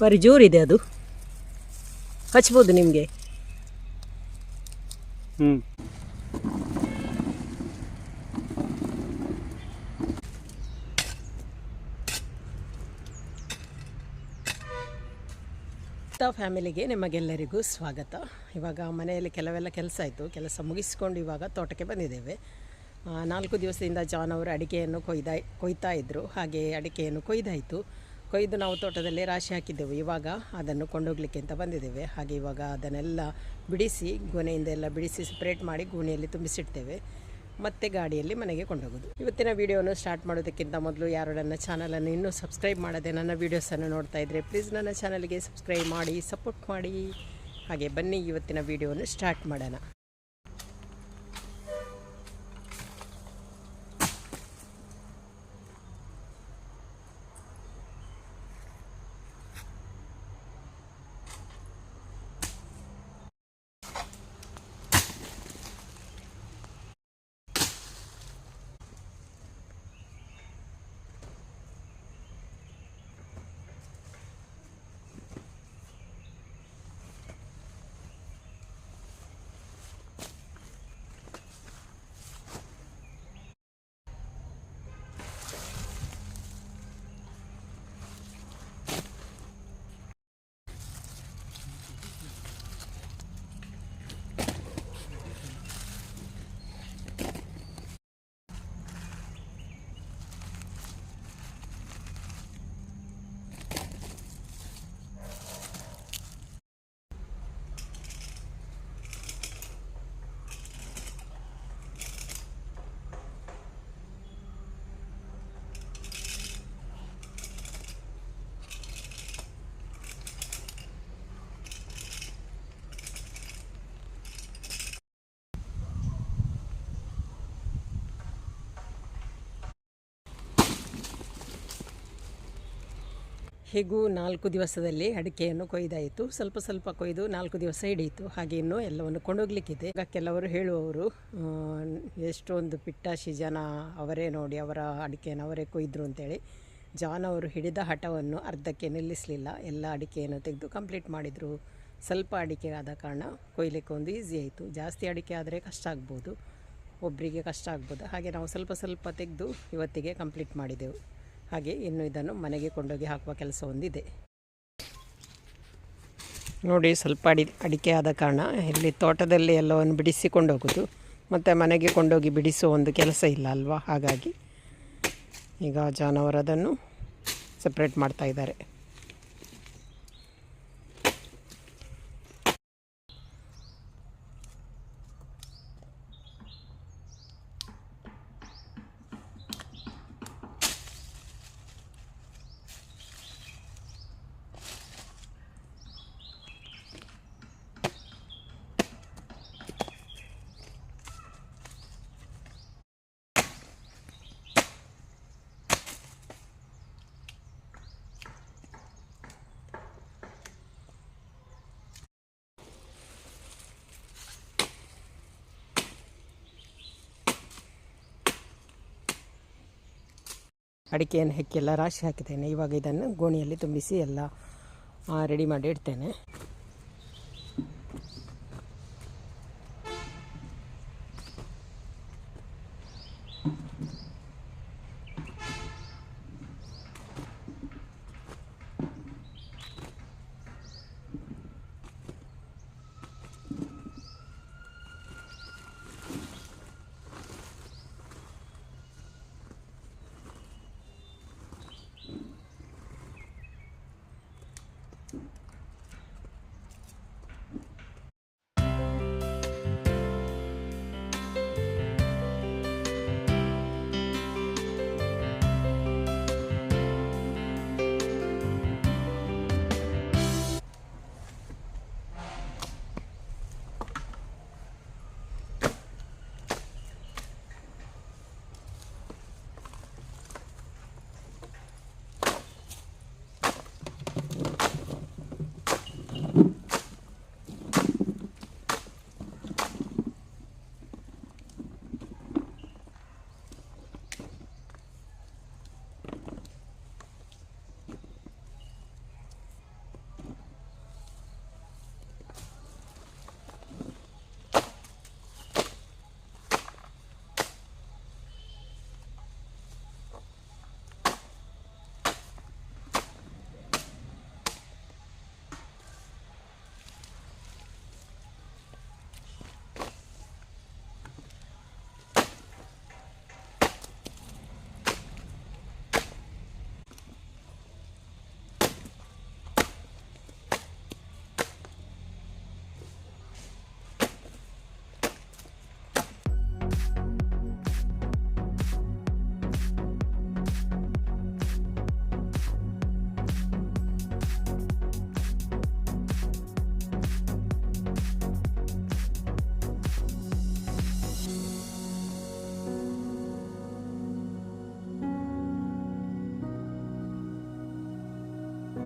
ಬಾರಿ ಜೋರಿದೆ ಅದು. ಹಚ್ಬೋದು ನಿಮಗೆ. ಹ್ಞೂ ಫ್ಯಾಮಿಲಿಗೆ ನಿಮಗೆಲ್ಲರಿಗೂ ಸ್ವಾಗತ. ಇವಾಗ ಮನೆಯಲ್ಲಿ ಕೆಲವೆಲ್ಲ ಕೆಲಸ ಆಯಿತು. ಕೆಲಸ ಮುಗಿಸ್ಕೊಂಡು ಇವಾಗ ತೋಟಕ್ಕೆ ಬಂದಿದ್ದೇವೆ. ನಾಲ್ಕು ದಿವಸದಿಂದ ಜಾನ್ ಅವರು ಅಡಿಕೆಯನ್ನು ಕೊಯ್ದ ಕೊಯ್ತಾ ಇದ್ದರು ಹಾಗೆ ಅಡಿಕೆಯನ್ನು ಕೊಯ್ದಾಯಿತು. ಕೊಯ್ದು ನಾವು ತೋಟದಲ್ಲಿ ರಾಶಿ ಹಾಕಿದ್ದೆವು. ಇವಾಗ ಅದನ್ನು ಕೊಂಡೋಗ್ಲಿಕ್ಕೆ ಅಂತ ಬಂದಿದ್ದೇವೆ. ಹಾಗೆ ಇವಾಗ ಅದನ್ನೆಲ್ಲ ಬಿಡಿಸಿ, ಗೊನೆಯಿಂದ ಎಲ್ಲ ಬಿಡಿಸಿ ಸಪ್ರೇಟ್ ಮಾಡಿ ಗೋಣಿಯಲ್ಲಿ ತುಂಬಿಸಿಡ್ತೇವೆ. ಮತ್ತೆ ಗಾಡಿಯಲ್ಲಿ ಮನೆಗೆ ಕೊಂಡೋಗೋದು. ಇವತ್ತಿನ ವಿಡಿಯೋವನ್ನು ಸ್ಟಾರ್ಟ್ ಮಾಡೋದಕ್ಕಿಂತ ಮೊದಲು ಯಾರು ನನ್ನ ಚಾನಲನ್ನು ಇನ್ನೂ ಸಬ್ಸ್ಕ್ರೈಬ್ ಮಾಡದೆ ನನ್ನ ವೀಡಿಯೋಸನ್ನು ನೋಡ್ತಾ ಇದ್ದರೆ ಪ್ಲೀಸ್ ನನ್ನ ಚಾನಲ್ಗೆ ಸಬ್ಸ್ಕ್ರೈಬ್ ಮಾಡಿ ಸಪೋರ್ಟ್ ಮಾಡಿ. ಹಾಗೆ ಬನ್ನಿ, ಇವತ್ತಿನ ವಿಡಿಯೋವನ್ನು ಸ್ಟಾರ್ಟ್ ಮಾಡೋಣ. ಹೇಗೂ ನಾಲ್ಕು ದಿವಸದಲ್ಲಿ ಅಡಿಕೆಯನ್ನು ಕೊಯ್ದಾಯಿತು. ಸ್ವಲ್ಪ ಸ್ವಲ್ಪ ಕೊಯ್ದು ನಾಲ್ಕು ದಿವಸ ಹಿಡಿಯಿತು. ಹಾಗೆ ಇನ್ನೂ ಎಲ್ಲವನ್ನು ಕೊಂಡೋಗ್ಲಿಕ್ಕಿದೆ. ಈಗ ಕೆಲವರು ಹೇಳುವವರು ಎಷ್ಟೊಂದು ಪಿಟ್ಟಾಶಿ ಜನ ಅವರೇ ನೋಡಿ ಅವರ ಅಡಿಕೆಯನ್ನು ಅವರೇ ಕೊಯ್ದರು ಅಂತೇಳಿ. ಜಾನ್ ಅವರು ಹಿಡಿದ ಹಠವನ್ನು ಅರ್ಧಕ್ಕೆ ನಿಲ್ಲಿಸಲಿಲ್ಲ. ಎಲ್ಲ ಅಡಿಕೆಯನ್ನು ತೆಗೆದು ಕಂಪ್ಲೀಟ್ ಮಾಡಿದರು. ಸ್ವಲ್ಪ ಅಡಿಕೆ ಆದ ಕಾರಣ ಕೊಯ್ಲಿಕ್ಕೆ ಒಂದು ಈಸಿ ಆಯಿತು. ಜಾಸ್ತಿ ಅಡಿಕೆ ಆದರೆ ಕಷ್ಟ ಆಗ್ಬೋದು. ಒಬ್ಬರಿಗೆ ಕಷ್ಟ ಆಗ್ಬೋದು. ಹಾಗೆ ನಾವು ಸ್ವಲ್ಪ ಸ್ವಲ್ಪ ತೆಗೆದು ಇವತ್ತಿಗೆ ಕಂಪ್ಲೀಟ್ ಮಾಡಿದೆವು. ಹಾಗೆ ಇನ್ನು ಇದನ್ನು ಮನೆಗೆ ಕೊಂಡೋಗಿ ಹಾಕುವ ಕೆಲಸ ಒಂದಿದೆ. ನೋಡಿ ಸ್ವಲ್ಪ ಅಡಿ, ಅಡಿಕೆ ಆದ ಕಾರಣ ಇಲ್ಲಿ ತೋಟದಲ್ಲಿ ಎಲ್ಲವನ್ನು ಬಿಡಿಸಿಕೊಂಡು ಹೋಗೋದು. ಮತ್ತು ಮನೆಗೆ ಕೊಂಡೋಗಿ ಬಿಡಿಸುವ ಒಂದು ಕೆಲಸ ಇಲ್ಲ ಅಲ್ವಾ? ಹಾಗಾಗಿ ಈಗ ಜಾನವರು ಅದನ್ನು ಸಪ್ರೇಟ್ ಮಾಡ್ತಾ ಇದ್ದಾರೆ. ಅಡಿಕೆಯನ್ನು ಹೆಕ್ಕೆಲ್ಲ ರಾಶಿ ಹಾಕಿದ್ದೇನೆ. ಇವಾಗ ಇದನ್ನು ಗೋಣಿಯಲ್ಲಿ ತುಂಬಿಸಿ ಎಲ್ಲ ರೆಡಿ ಮಾಡಿ ಇಡ್ತೇನೆ.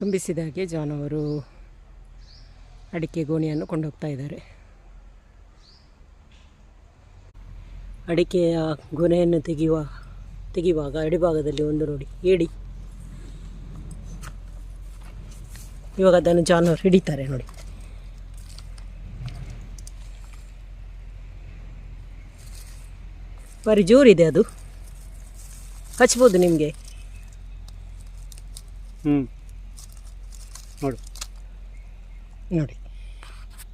ತುಂಬಿಸಿದ ಹಾಗೆ ಜಾನ್ ಅವರು ಅಡಿಕೆ ಗೋಣಿಯನ್ನು ಕೊಂಡೋಗ್ತಾ ಇದ್ದಾರೆ. ಅಡಿಕೆಯ ಗೊನೆಯನ್ನು ತೆಗೆಯುವ, ತೆಗೆಯುವಾಗ ಅಡಿಭಾಗದಲ್ಲಿ ಒಂದು ನೋಡಿ ಏಡಿ. ಇವಾಗ ಅದನ್ನು ಜಾನುವಾರು ಹಿಡಿತಾರೆ ನೋಡಿ. ಬಾರಿ ಜೋರಿದೆ ಅದು. ಹಚ್ಬೋದು ನಿಮಗೆ? ಹ್ಞೂ ನೋಡು. ನೋಡಿ.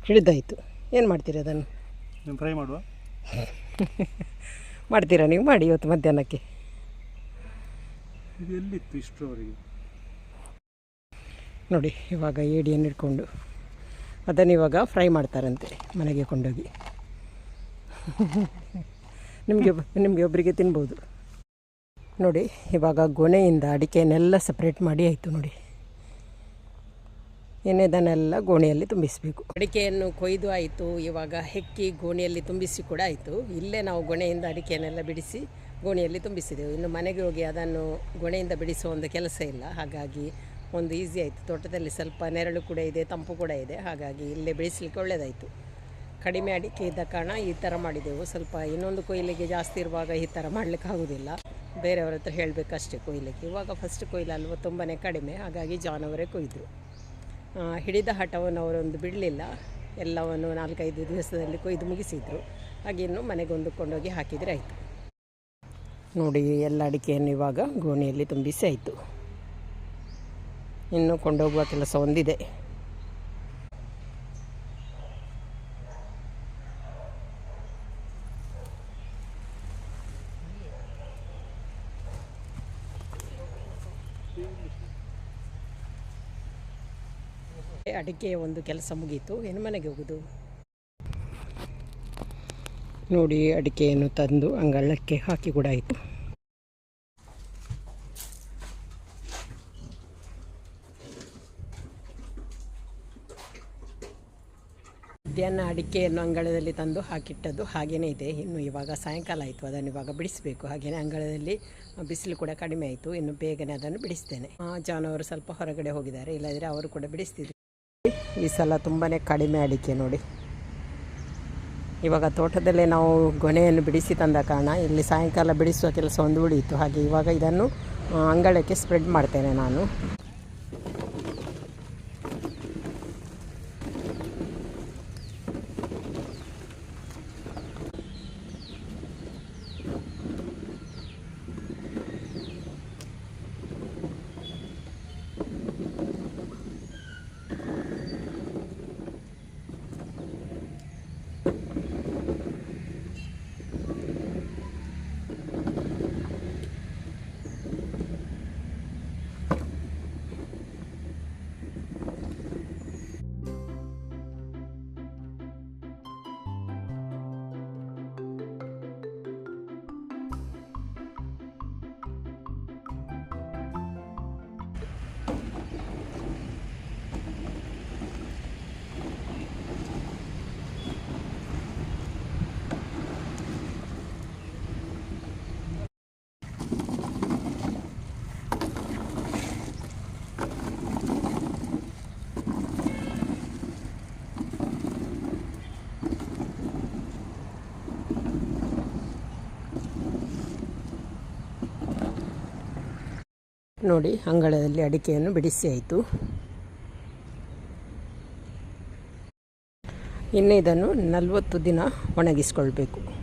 ಹಿಡಿದಾಯಿತು ಏನು ಮಾಡ್ತೀರಿ ಅದನ್ನು? ನೀವು ಫ್ರೈ ಮಾಡುವ? ಮಾಡ್ತೀರಾ ನೀವು? ಮಾಡಿ ಇವತ್ತು ಮಧ್ಯಾಹ್ನಕ್ಕೆ. ಇದು ಎಲ್ಲಿತ್ತು ಇಷ್ಟರವರೆಗೆ ನೋಡಿ ಇವಾಗ ಏಡಿಯನ್ನು ಇಟ್ಕೊಂಡು ಅದನ್ನು ಇವಾಗ ಫ್ರೈ ಮಾಡ್ತಾರಂತೆ ಮನೆಗೆ ಕೊಂಡೋಗಿ. ನಿಮಗೆ ನಿಮಗೆ ಒಬ್ಬರಿಗೆ ತಿನ್ಬೋದು. ನೋಡಿ ಇವಾಗ ಗೊನೆಯಿಂದ ಅಡಿಕೆಯನ್ನೆಲ್ಲ ಸಪ್ರೇಟ್ ಮಾಡಿ ಆಯಿತು ನೋಡಿ. ಇನ್ನದನ್ನೆಲ್ಲ ಗೋಣಿಯಲ್ಲಿ ತುಂಬಿಸಬೇಕು. ಅಡಿಕೆಯನ್ನು ಕೊಯ್ದು ಆಯಿತು, ಇವಾಗ ಹೆಕ್ಕಿ ಗೋಣಿಯಲ್ಲಿ ತುಂಬಿಸಿ ಕೂಡ ಆಯಿತು. ಇಲ್ಲೇ ನಾವು ಗೊಣೆಯಿಂದ ಅಡಿಕೆಯನ್ನೆಲ್ಲ ಬಿಡಿಸಿ ಗೋಣಿಯಲ್ಲಿ ತುಂಬಿಸಿದೆವು. ಇನ್ನು ಮನೆಗೆ ಹೋಗಿ ಅದನ್ನು ಗೊಣೆಯಿಂದ ಬಿಡಿಸುವ ಒಂದು ಕೆಲಸ ಇಲ್ಲ. ಹಾಗಾಗಿ ಒಂದು ಈಸಿ ಆಯಿತು. ತೋಟದಲ್ಲಿ ಸ್ವಲ್ಪ ನೆರಳು ಕೂಡ ಇದೆ, ತಂಪು ಕೂಡ ಇದೆ. ಹಾಗಾಗಿ ಇಲ್ಲೇ ಬೆಳೆಸಲಿಕ್ಕೆ ಒಳ್ಳೆಯದಾಯಿತು ಕಡಿಮೆ ಅಡಿಕೆ ಇದ್ದ ಕಾರಣ ಈ ಥರ ಮಾಡಿದೆವು. ಸ್ವಲ್ಪ ಇನ್ನೊಂದು ಕೊಯ್ಲಿಗೆ ಜಾಸ್ತಿ ಇರುವಾಗ ಈ ಥರ ಮಾಡಲಿಕ್ಕೆ ಆಗೋದಿಲ್ಲ. ಬೇರೆಯವ್ರ ಹತ್ರ ಹೇಳಬೇಕಷ್ಟೇ ಕೊಯ್ಲಿಕ್ಕೆ. ಇವಾಗ ಫಸ್ಟ್ ಕೊಯ್ಲು ಅಲ್ವ ತುಂಬಾ ಕಡಿಮೆ. ಹಾಗಾಗಿ ಜಾನವರೇ ಕೊಯ್ದರು. ಹಿಡಿದ ಹಠವನ್ನು ಅವರೊಂದು ಬಿಡಲಿಲ್ಲ. ಎಲ್ಲವನ್ನು ನಾಲ್ಕೈದು ದಿವಸದಲ್ಲಿ ಕೊಯ್ದು ಮುಗಿಸಿದರು. ಹಾಗೆ ಇನ್ನು ಮನೆಗೊಂದು ಕೊಂಡೋಗಿ ಹಾಕಿದರೆ ಆಯಿತು. ನೋಡಿ, ಎಲ್ಲ ಅಡಿಕೆಯನ್ನು ಇವಾಗ ಗೋಣಿಯಲ್ಲಿ ತುಂಬಿಸಿ ಆಯಿತು. ಇನ್ನು ಕೊಂಡೋಗುವ ಕೆಲಸ ಒಂದಿದೆ. ಅಡಿಕೆಯ ಒಂದು ಕೆಲಸ ಮುಗೀತು. ಇನ್ನು ಮನೆಗೆ ಹೋಗುದು? ನೋಡಿ ಅಡಿಕೆಯನ್ನು ತಂದು ಅಂಗಳಕ್ಕೆ ಹಾಕಿ ಕೂಡ ಆಯಿತು. ಮಧ್ಯಾಹ್ನ ಅಡಿಕೆಯನ್ನು ಅಂಗಳದಲ್ಲಿ ತಂದು ಹಾಕಿಟ್ಟದ್ದು ಹಾಗೇನೇ ಇದೆ. ಇನ್ನು ಇವಾಗ ಸಾಯಂಕಾಲ ಆಯಿತು. ಅದನ್ನು ಇವಾಗ ಬಿಡಿಸಬೇಕು. ಹಾಗೆಯೇ ಅಂಗಳದಲ್ಲಿ ಬಿಸಿಲು ಕೂಡ ಕಡಿಮೆ ಆಯಿತು. ಇನ್ನು ಬೇಗನೆ ಅದನ್ನು ಬಿಡಿಸ್ತೇನೆ. ಆ, ಜಾನವರು ಸ್ವಲ್ಪ ಹೊರಗಡೆ ಹೋಗಿದ್ದಾರೆ. ಇಲ್ಲದಿದ್ದರೆ ಅವರು ಕೂಡ ಬಿಡಿಸ್ತಿದ್ರು. ಈ ಸಲ ತುಂಬಾ ಕಡಿಮೆ ಅಡಿಕೆ ನೋಡಿ. ಇವಾಗ ತೋಟದಲ್ಲೇ ನಾವು ಗೊನೆಯನ್ನು ಬಿಡಿಸಿ ತಂದ ಕಾರಣ ಇಲ್ಲಿ ಸಾಯಂಕಾಲ ಬಿಡಿಸುವ ಕೆಲಸ ಒಂದು ಉಳಿಯಿತು ಹಾಗೆ ಇವಾಗ ಇದನ್ನು ಅಂಗಳಕ್ಕೆ ಸ್ಪ್ರೆಡ್ ಮಾಡ್ತೇನೆ ನಾನು. ನೋಡಿ ಅಂಗಳದಲ್ಲಿ ಅಡಿಕೆಯನ್ನು ಬಿಡಿಸಿ ಆಯಿತು. ಇನ್ನು ಇದನ್ನು ನಲವತ್ತು ದಿನ ಒಣಗಿಸ್ಕೊಳ್ಬೇಕು.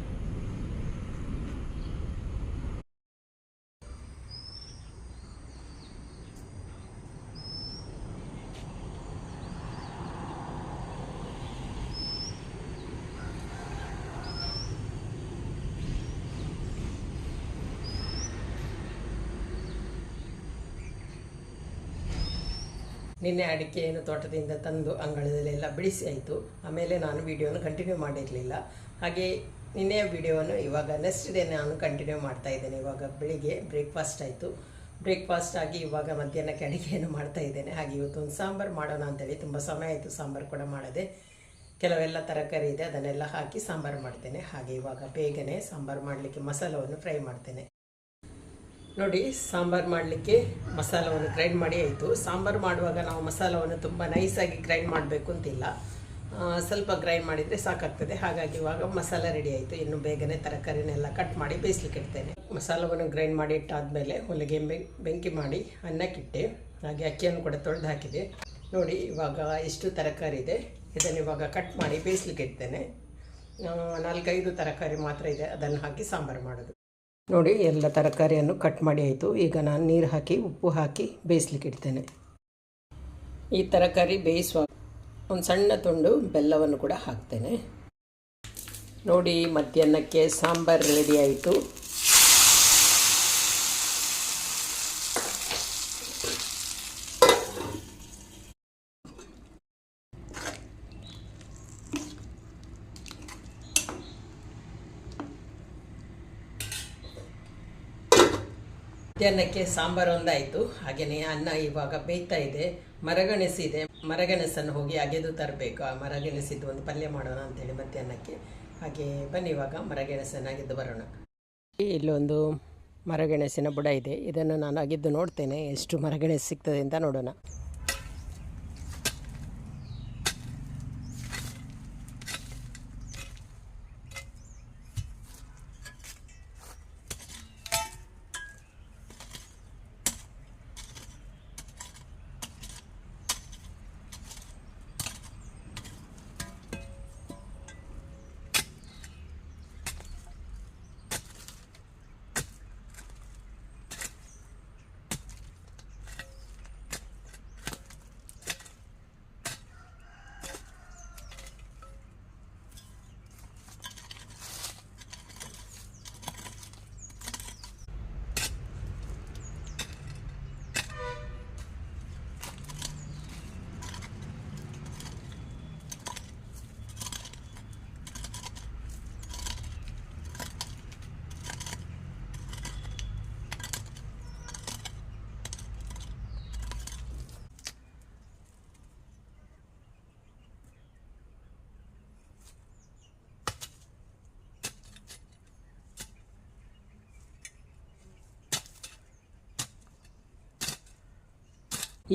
ನಿನ್ನೆ ಅಡಿಕೆಯನ್ನು ತೋಟದಿಂದ ತಂದು ಅಂಗಳದಲ್ಲೆಲ್ಲ ಬಿಡಿಸಿ ಆಯಿತು. ಆಮೇಲೆ ನಾನು ವಿಡಿಯೋನ ಕಂಟಿನ್ಯೂ ಮಾಡಿರಲಿಲ್ಲ. ಹಾಗೆ ನಿನ್ನೆಯ ವಿಡಿಯೋವನ್ನು ಇವಾಗ ನೆಕ್ಸ್ಟ್ ಡೇ ನಾನು ಕಂಟಿನ್ಯೂ ಮಾಡ್ತಾ ಇದ್ದೇನೆ. ಇವಾಗ ಬೆಳಿಗ್ಗೆ ಬ್ರೇಕ್ಫಾಸ್ಟ್ ಆಯಿತು. ಬ್ರೇಕ್ಫಾಸ್ಟ್ ಆಗಿ ಇವಾಗ ಮಧ್ಯಾಹ್ನಕ್ಕೆ ಅಡಿಗೆಯನ್ನು ಮಾಡ್ತಾ ಇದ್ದೇನೆ. ಹಾಗೆ ಇವತ್ತು ಒಂದು ಸಾಂಬಾರು ಮಾಡೋಣ ಅಂತೇಳಿ ತುಂಬ ಸಮಯ ಆಯಿತು. ಸಾಂಬಾರು ಕೂಡ ಮಾಡದೆ ಕೆಲವೆಲ್ಲ ತರಕಾರಿ ಇದೆ, ಅದನ್ನೆಲ್ಲ ಹಾಕಿ ಸಾಂಬಾರು ಮಾಡ್ತೇನೆ. ಹಾಗೆ ಇವಾಗ ಬೇಗನೆ ಸಾಂಬಾರು ಮಾಡಲಿಕ್ಕೆ ಮಸಾಲವನ್ನು ಫ್ರೈ ಮಾಡ್ತೇನೆ. ನೋಡಿ, ಸಾಂಬಾರು ಮಾಡಲಿಕ್ಕೆ ಮಸಾಲವನ್ನು ಗ್ರೈಂಡ್ ಮಾಡಿ ಆಯಿತು. ಸಾಂಬಾರು ಮಾಡುವಾಗ ನಾವು ಮಸಾಲವನ್ನು ತುಂಬ ನೈಸಾಗಿ ಗ್ರೈಂಡ್ ಮಾಡಬೇಕು ಅಂತಿಲ್ಲ. ಸ್ವಲ್ಪ ಗ್ರೈಂಡ್ ಮಾಡಿದರೆ ಸಾಕಾಗ್ತದೆ. ಹಾಗಾಗಿ ಇವಾಗ ಮಸಾಲ ರೆಡಿ ಆಯಿತು. ಇನ್ನು ಬೇಗನೆ ತರಕಾರಿನೆಲ್ಲ ಕಟ್ ಮಾಡಿ ಬೇಯಿಸ್ಲಿಕ್ಕೆ ಇಡ್ತೇನೆ. ಮಸಾಲವನ್ನು ಗ್ರೈಂಡ್ ಮಾಡಿ ಇಟ್ಟಾದಮೇಲೆ ಹೊಲಿಗೆ ಬೆಂಕಿ ಮಾಡಿ ಅನ್ನಕ್ಕಿಟ್ಟೆ. ಹಾಗೆ ಅಕ್ಕಿಯನ್ನು ಕೂಡ ತೊಳೆದು ಹಾಕಿದೆ. ನೋಡಿ, ಇವಾಗ ಎಷ್ಟು ತರಕಾರಿ ಇದೆ. ಇದನ್ನು ಇವಾಗ ಕಟ್ ಮಾಡಿ ಬೇಯಿಸ್ಲಿಕ್ಕೆ ಇಡ್ತೇನೆ. ನಾಲ್ಕೈದು ತರಕಾರಿ ಮಾತ್ರ ಇದೆ. ಅದನ್ನು ಹಾಕಿ ಸಾಂಬಾರು ಮಾಡೋದು. ನೋಡಿ, ಎಲ್ಲ ತರಕಾರಿಯನ್ನು ಕಟ್ ಮಾಡಿ ಆಯಿತು. ಈಗ ನಾನು ನೀರು ಹಾಕಿ, ಉಪ್ಪು ಹಾಕಿ ಬೇಯಿಸ್ಲಿಕ್ಕೆ ಇಡ್ತೇನೆ. ಈ ತರಕಾರಿ ಬೇಯಿಸುವ ಒಂದು ಸಣ್ಣ ತುಂಡು ಬೆಲ್ಲವನ್ನು ಕೂಡ ಹಾಕ್ತೇನೆ. ನೋಡಿ, ಮಧ್ಯಾಹ್ನಕ್ಕೆ ಸಾಂಬಾರು ರೆಡಿ ಆಯಿತು. ಮಧ್ಯಾಹ್ನಕ್ಕೆ ಸಾಂಬಾರು ಒಂದಾಯಿತು. ಹಾಗೆಯೇ ಅನ್ನ ಇವಾಗ ಬೇಯ್ತಾ ಇದೆ. ಮರಗಣಸಿದೆ. ಮರಗೆಣಸನ್ನು ಹೋಗಿ ಅಗೆದು ತರಬೇಕು. ಆ ಮರಗೆಣಸಿದ್ದು ಒಂದು ಪಲ್ಯ ಮಾಡೋಣ ಅಂತೇಳಿ ಮಧ್ಯಾಹ್ನಕ್ಕೆ. ಹಾಗೆ ಬನ್ನಿ ಇವಾಗ ಮರಗೆಣಸನ್ನು ಅಗೆದು ಬರೋಣ. ಇಲ್ಲೊಂದು ಮರಗೆಣಸಿನ ಬುಡ ಇದೆ. ಇದನ್ನು ನಾನು ಅಗೆದ್ದು ನೋಡ್ತೇನೆ. ಎಷ್ಟು ಮರಗೆಣಸು ಸಿಗ್ತದೆ ಅಂತ ನೋಡೋಣ.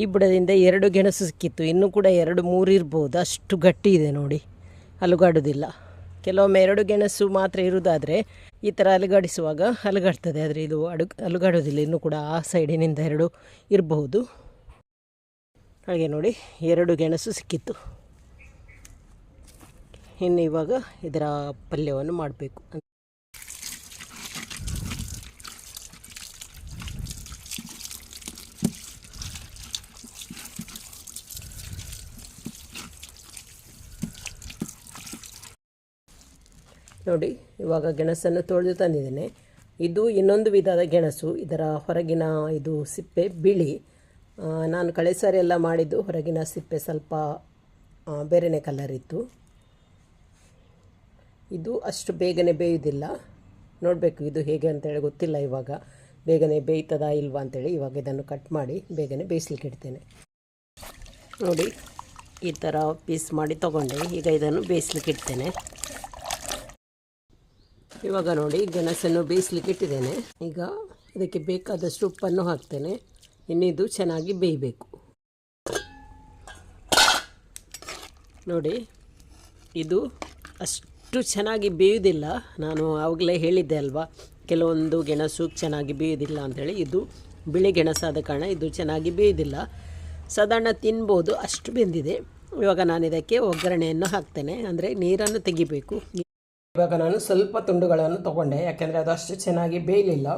ಈ ಬುಡದಿಂದ ಎರಡು ಗೆಣಸು ಸಿಕ್ಕಿತ್ತು. ಇನ್ನೂ ಕೂಡ ಎರಡು, ಮೂರು ಇರ್ಬೋದು. ಅಷ್ಟು ಗಟ್ಟಿ ಇದೆ ನೋಡಿ. ಅಲುಗಾಡೋದಿಲ್ಲ. ಕೆಲವೊಮ್ಮೆ ಎರಡು ಗೆಣಸು ಮಾತ್ರ ಇರುವುದಾದರೆ ಈ ಥರ ಅಲುಗಾಡಿಸುವಾಗ ಅಲುಗಾಡ್ತದೆ. ಆದರೆ ಇದು ಅಡು ಅಲುಗಾಡೋದಿಲ್ಲ ಇನ್ನೂ ಕೂಡ ಆ ಸೈಡಿನಿಂದ ಎರಡು ಇರಬಹುದು. ಹಾಗೆ ನೋಡಿ, ಎರಡು ಗೆಣಸು ಸಿಕ್ಕಿತ್ತು. ಇನ್ನು ಇವಾಗ ಇದರ ಪಲ್ಯವನ್ನು ಮಾಡಬೇಕು. ನೋಡಿ, ಇವಾಗ ಗೆಣಸನ್ನು ತೊಳೆದು ತಂದಿದ್ದೇನೆ. ಇದು ಇನ್ನೊಂದು ವಿಧದ ಗೆಣಸು. ಇದರ ಹೊರಗಿನ ಇದು ಸಿಪ್ಪೆ, ಬಿಳಿ. ನಾನು ಕಳೆ ಸಾರಿ ಎಲ್ಲ ಮಾಡಿದ್ದು ಹೊರಗಿನ ಸಿಪ್ಪೆ ಸ್ವಲ್ಪ ಬೇರೆನೇ ಕಲರ್ ಇತ್ತು. ಇದು ಅಷ್ಟು ಬೇಗನೆ ಬೇಯುವುದಿಲ್ಲ. ನೋಡಬೇಕು ಇದು ಹೇಗೆ ಅಂತೇಳಿ ಗೊತ್ತಿಲ್ಲ ಇವಾಗ. ಬೇಗನೆ ಬೇಯ್ತದಾ ಇಲ್ವಾ ಅಂತೇಳಿ ಇವಾಗ ಇದನ್ನು ಕಟ್ ಮಾಡಿ ಬೇಗನೆ ಬೇಯಿಸ್ಲಿಕ್ಕೆ ಇಡ್ತೇನೆ. ನೋಡಿ, ಈ ಥರ ಪೀಸ್ ಮಾಡಿ ತಗೊಂಡೆ. ಈಗ ಇದನ್ನು ಬೇಯಿಸ್ಲಿಕ್ಕೆ ಇಡ್ತೇನೆ. ಇವಾಗ ನೋಡಿ ಗೆಣಸನ್ನು ಬೇಯಿಸ್ಲಿಕ್ಕೆ ಇಟ್ಟಿದ್ದೇನೆ. ಈಗ ಇದಕ್ಕೆ ಬೇಕಾದಷ್ಟು ಉಪ್ಪನ್ನು ಹಾಕ್ತೇನೆ. ಇನ್ನಿದು ಚೆನ್ನಾಗಿ ಬೇಯಬೇಕು. ನೋಡಿ, ಇದು ಅಷ್ಟು ಚೆನ್ನಾಗಿ ಬೇಯುವುದಿಲ್ಲ ನಾನು ಆವಾಗಲೇ ಹೇಳಿದ್ದೆ ಅಲ್ವಾ, ಕೆಲವೊಂದು ಗೆಣಸು ಚೆನ್ನಾಗಿ ಬೇಯುವುದಿಲ್ಲ ಅಂಥೇಳಿ ಇದು ಬಿಳಿ ಗೆಣಸಾದ ಕಾರಣ ಇದು ಚೆನ್ನಾಗಿ ಬೇಯುವುದಿಲ್ಲ ಸಾಧಾರಣ ತಿನ್ಬೋದು, ಅಷ್ಟು ಬೆಂದಿದೆ. ಇವಾಗ ನಾನು ಇದಕ್ಕೆ ಒಗ್ಗರಣೆಯನ್ನು ಹಾಕ್ತೇನೆ. ಅಂದರೆ ನೀರನ್ನು ತೆಗಿಬೇಕು. ಇವಾಗ ನಾನು ಸ್ವಲ್ಪ ತುಂಡುಗಳನ್ನು ತಗೊಂಡೆ. ಯಾಕೆಂದರೆ ಅದು ಅಷ್ಟು ಚೆನ್ನಾಗಿ ಬೇಯಲಿಲ್ಲ.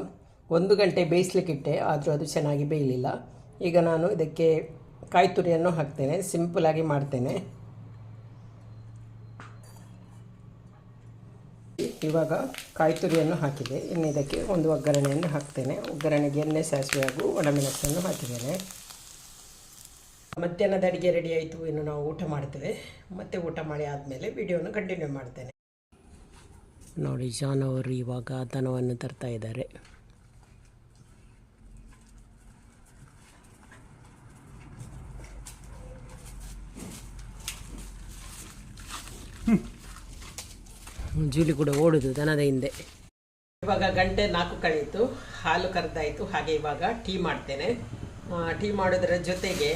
ಒಂದು ಗಂಟೆ ಬೇಯಿಸ್ಲಿಕ್ಕಿಟ್ಟೆ, ಆದರೂ ಅದು ಚೆನ್ನಾಗಿ ಬೇಯಲಿಲ್ಲ. ಈಗ ನಾನು ಇದಕ್ಕೆ ಕಾಯಿ ತುರಿಯನ್ನು ಹಾಕ್ತೇನೆ. ಸಿಂಪಲಾಗಿ ಮಾಡ್ತೇನೆ. ಇವಾಗ ಕಾಯಿ ತುರಿಯನ್ನು ಹಾಕಿದೆ. ಇನ್ನು ಇದಕ್ಕೆ ಒಂದು ಒಗ್ಗರಣೆಯನ್ನು ಹಾಕ್ತೇನೆ. ಒಗ್ಗರಣೆಗೆ ಎಣ್ಣೆ, ಸಾಸಿವೆ ಹಾಗೂ ಒಣಮೆಣಸನ್ನು ಹಾಕಿದ್ದೇನೆ. ಮಧ್ಯಾಹ್ನದ ಅಡುಗೆ ರೆಡಿ ಆಯಿತು. ಇನ್ನು ನಾವು ಊಟ ಮಾಡ್ತೇವೆ. ಮತ್ತೆ ಊಟ ಮಾಡಿ ಆದಮೇಲೆ ವಿಡಿಯೋನ ಕಂಟಿನ್ಯೂ ಮಾಡ್ತೇನೆ. ನೋಡಿ ಜಾನ್ ಅವರು ಇವಾಗ ದನವನ್ನು ತರ್ತಾ ಇದ್ದಾರೆ. ಜೂಲಿ ಕೂಡ ಓಡುದು ದನದ ಹಿಂದೆ. ಇವಾಗ ಗಂಟೆ ನಾಲ್ಕು ಕಳೀತು ಹಾಲು ಕರೆದಾಯಿತು. ಹಾಗೆ ಇವಾಗ ಟೀ ಮಾಡ್ತೇನೆ. ಟೀ ಮಾಡೋದ್ರ ಜೊತೆಗೆ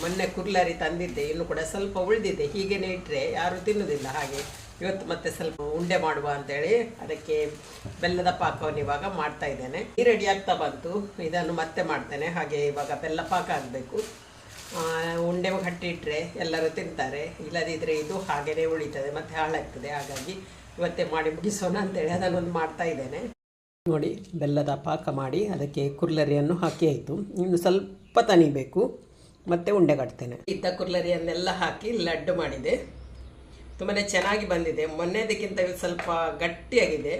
ಮೊನ್ನೆ ಕುರ್ಲರಿ ತಂದಿದ್ದೆ. ಇನ್ನು ಕೂಡ ಸ್ವಲ್ಪ ಉಳಿದಿದೆ. ಹೀಗೇನೆ ಇಟ್ಟರೆ ಯಾರು ತಿನ್ನುವುದಿಲ್ಲ ಹಾಗೆ. ಇವತ್ತು ಮತ್ತೆ ಸ್ವಲ್ಪ ಉಂಡೆ ಮಾಡುವ ಅಂತೇಳಿ ಅದಕ್ಕೆ ಬೆಲ್ಲದ ಪಾಕವನ್ನು ಇವಾಗ ಮಾಡ್ತಾ ಇದ್ದೇನೆ. ಈ ರೆಡಿ ಆಗ್ತಾ ಬಂತು. ಇದನ್ನು ಮತ್ತೆ ಮಾಡ್ತೇನೆ. ಹಾಗೆ ಇವಾಗ ಬೆಲ್ಲ ಪಾಕ ಆಗಬೇಕು. ಉಂಡೆ ಕಟ್ಟಿಟ್ಟರೆ ಎಲ್ಲರೂ ತಿಂತಾರೆ. ಇಲ್ಲದಿದ್ದರೆ ಇದು ಹಾಗೆಯೇ ಉಳಿತದೆ. ಮತ್ತೆ ಹಾಳಾಗ್ತದೆ. ಹಾಗಾಗಿ ಇವತ್ತೇ ಮಾಡಿ ಮುಗಿಸೋಣ ಅಂತೇಳಿ ಅದನ್ನೊಂದು ಮಾಡ್ತಾ ಇದ್ದೇನೆ. ನೋಡಿ, ಬೆಲ್ಲದ ಪಾಕ ಮಾಡಿ ಅದಕ್ಕೆ ಕುರ್ಲರಿಯನ್ನು ಹಾಕಿ ಆಯಿತು. ಇನ್ನು ಸ್ವಲ್ಪ ತನಿಬೇಕು. ಮತ್ತೆ ಉಂಡೆ ಕಟ್ತೇನೆ. ಇದ್ದ ಕುರ್ಲರಿಯನ್ನೆಲ್ಲ ಹಾಕಿ ಲಡ್ಡು ಮಾಡಿದೆ. ತುಂಬಾ ಚೆನ್ನಾಗಿ ಬಂದಿದೆ. ಮೊನ್ನೆದಕ್ಕಿಂತ ಸ್ವಲ್ಪ ಗಟ್ಟಿಯಾಗಿದೆ.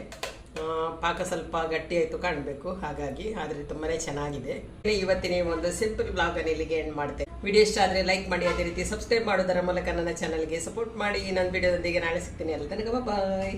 ಪಾಕ ಸ್ವಲ್ಪ ಗಟ್ಟಿ ಆಯಿತು ಕಾಣಬೇಕು. ಹಾಗಾಗಿ ಆದರೆ ತುಂಬಾ ಚೆನ್ನಾಗಿದೆ. ಇವತ್ತಿನ ಒಂದು ಸಿಂಪಲ್ ಬ್ಲಾಗ್ ಅನ್ನು ಇಲ್ಲಿಗೆ ಎಂಡ್ ಮಾಡ್ತೇನೆ. ವಿಡಿಯೋ ಇಷ್ಟ ಆದರೆ ಲೈಕ್ ಮಾಡಿ, ಅದೇ ರೀತಿ ಸಬ್ಸ್ಕ್ರೈಬ್ ಮಾಡೋದರ ಮೂಲಕ ನನ್ನ ಚಾನಲ್ಗೆ ಸಪೋರ್ಟ್ ಮಾಡಿ. ನನ್ನ ವಿಡಿಯೋದೊಂದಿಗೆ ನಾಳೆ ಸಿಗ್ತೀನಿ. ಎಲ್ಲ ತನಕ ಬಾಯ್